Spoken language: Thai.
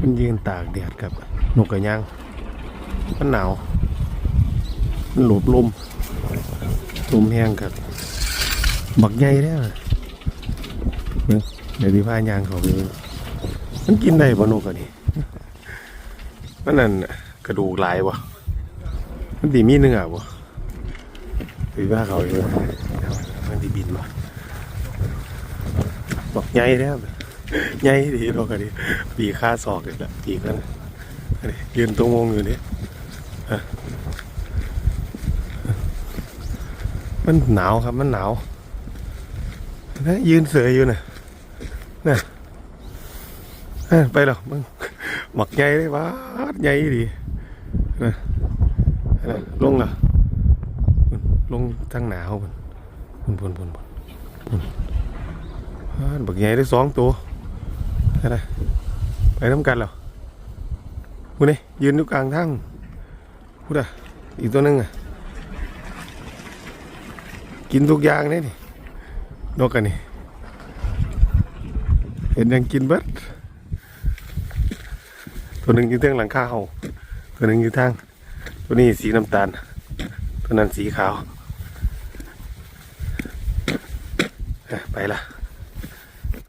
มันยืนตากแดดครับนกกระยางมันหนาวมันหลบลมลมแห้งครับบักใหญ่แล้วเบิ่งเดี๋ยวดีพายางเขาไปมันกินได้บ่นกอันนี้มันนั่นน่ะกระดูกลายบ่มันดีมีเนื้อบ่ดีว่าเขาอยู่มันดีบินบ่บักใหญ่แล้ว ใหญ่ดีนกอันนี้ปีค่าศอกเลยละปีกันนี้ยืนตรงวงอยู่นี่มันหนาวครับมันหนาวนะยืนเสืออยู่น่ะน่ะไปหรอมึงหมักใหญ่เลยว้าดใหญ่ดีนะนะลงเหรอลงทางหนาวพุ่นพุ่นพุ่นพุ่นพุ่นบักใหญ่ได้สองตัว อะไรไปน้ำกันเหรอพูดนี่ยืนอยู่กลางทางพูดอะอีกตัวหนึงอะ กินทุกอย่างเลยนี่นกอันนี้เห็นยังกินเบิดตัวหนึ่งอยู่เทิงหลังคาเฮาตัวหนึ่งอยู่ทาง ตัวนี้สีน้ำตาล ตัวนั้นสีขาว ไปละ